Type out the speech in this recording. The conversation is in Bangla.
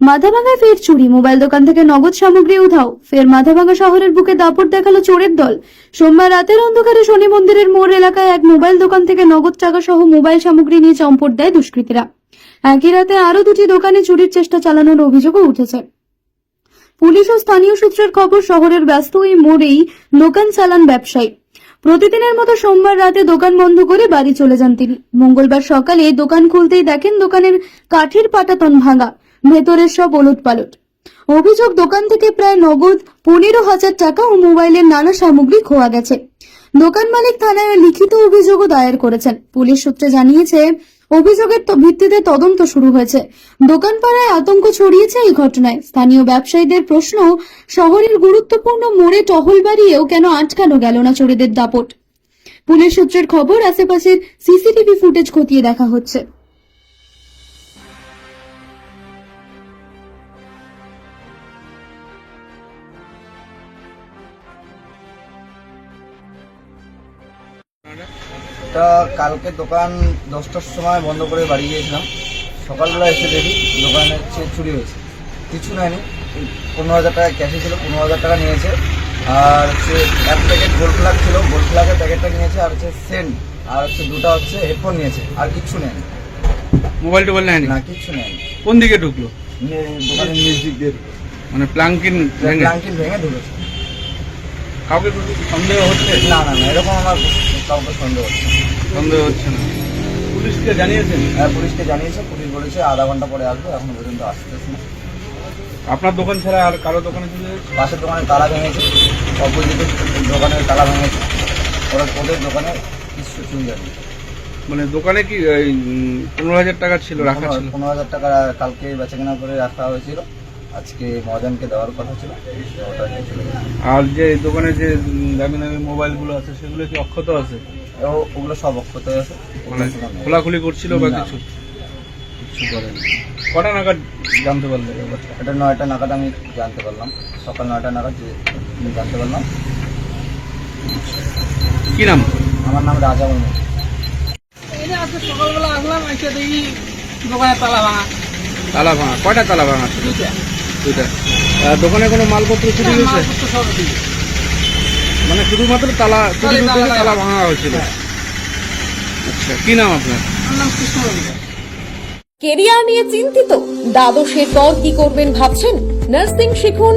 মাথাভাঙায় ফের চুরি। মোবাইল দোকান থেকে নগদ সামগ্রী উধাও। ফের মাথাভাঙা শহরের বুকে দাপট দেখাল চোরের দল। সোমবার রাতের অন্ধকারে শনি মন্দিরের মোড় এলাকায় এক মোবাইল দোকান থেকে নগদ টাকা সহ মোবাইল সামগ্রী নিয়ে চম্পট দেয় দুষ্কৃতীরা। একই রাতে আরও দুটি দোকানে চুরির চেষ্টা চালানোর অভিযোগও উঠেছে। পুলিশ ও স্থানীয় সূত্রের খবর, শহরের ব্যস্ত ওই মোড়েই দোকান চালান ব্যবসায়ী। প্রতিদিনের মতো সোমবার রাতে দোকান বন্ধ করে বাড়ি চলে যান তিনি। মঙ্গলবার সকালে দোকান খুলতেই দেখেন দোকানের কাঠের পাটাতন ভাঙা ভেতরের সব ওলট পালট অভিযোগ দোকান থেকে প্রায় নগদ পনেরো হাজার টাকা ও মোবাইলের নানা সামগ্রী খোয়া গেছে। দোকান মালিক থানায় লিখিত অভিযোগও দায়ের করেছেন। পুলিশ সূত্রে জানিয়েছে, অভিযোগের ভিত্তিতে তদন্ত শুরু হয়েছে। দোকানপাড়ায় আতঙ্ক ছড়িয়েছে এই ঘটনায়। স্থানীয় ব্যবসায়ীদের প্রশ্ন, শহরের গুরুত্বপূর্ণ মোড়ে টহল বাড়িয়েও কেন আটকানো গেল না চোরেদের দাপট? পুলিশ সূত্রের খবর, আশেপাশের সিসিটিভি ফুটেজ খতিয়ে দেখা হচ্ছে। তা কালকে দোকান দশটার সময় বন্ধ করে বাড়ি গিয়েছিলাম। সকালবেলা এসে দেখি দোকানে হচ্ছে চুরি হয়েছে। কিছু নেয়নি। পনেরো হাজার টাকা ক্যাশে ছিল পনেরো হাজার টাকা নিয়েছে। আর হচ্ছে এক প্যাকেট গোল ফ্লাগ ছিল। গোল ফ্লাগের প্যাকেটটা নিয়েছে আর হচ্ছে সেন্ট আর হচ্ছে দুটো হচ্ছে হেডফোন নিয়েছে। আর কিচ্ছু নেয়নি। মোবাইল টোবাইল নেয়নি? না কিচ্ছু নেয়নি। কোন দিকে ঢুকলো? দোকানের মিউজিক দিয়ে মানে প্লাঙ্কিন ব্ল্যাঙ্কেট ভেঙে ঢুকেছে। কাউকে সন্দেহ হচ্ছে? না না না এরকম আমার কাউকে সন্দেহ হচ্ছে। সন্দেহ হচ্ছে না। পুলিশকে জানিয়েছেন? হ্যাঁ পুলিশকে জানিয়েছে পুলিশ বলেছে আধা ঘণ্টা পরে আসবে এখনও পর্যন্ত আসতেছে না। আপনার দোকান ছাড়া আর কারও দোকানে চলে পাশের দোকানে তালা ভেঙেছে অপোজিটের দোকানের তালা ভেঙেছে। ওরা ওদের দোকানে কিছু চুরি যাবে মানে দোকানে কি উম, পনেরো হাজার টাকা ছিল রাখা ছিল? পনেরো হাজার টাকা কালকে বেচা কেনা করে রাখা হয়েছিল। আজকে মহাজনকে দেওয়ার কথা ছিল। ওটা নিয়ে চলে গেছে আর যে দোকানে যে দামি দামি মোবাইলগুলো আছে সেগুলো কি অক্ষত আছে? ও- ওগুলো সব অক্ষত আছে। মানে। খোলাখুলি করছিল বা কিছু? কিছু করেন। কটা নাগাদ জানতে পারলে এটা নয়টা নাগাদ আমি জানতে পারলাম। সকাল নয়টা নাগাদ যে- আমি জানতে পারলাম। কি নাম? আমার নাম রাজা এই আজকে সকালবেলা আসলাম এসে দেখি দোকানে তালা ভাঙা। তালা ভাঙা। কয়টা তালা ভাঙা দুইটা। দুইটা দোকানে কোনো মালপত্র চুরি হয়েছে মানে শুধুমাত্র তালা চুরি তালা তালা ভাঙা। হয়েছিল হ্যাঁ। আচ্ছা কি নাম আপনার আমার নাম কৃষ্ণ রবিদাস। কেরিয়ার নিয়ে চিন্তিত দ্বাদশের পর কি করবেন ভাবছেন নার্সিং শিখুন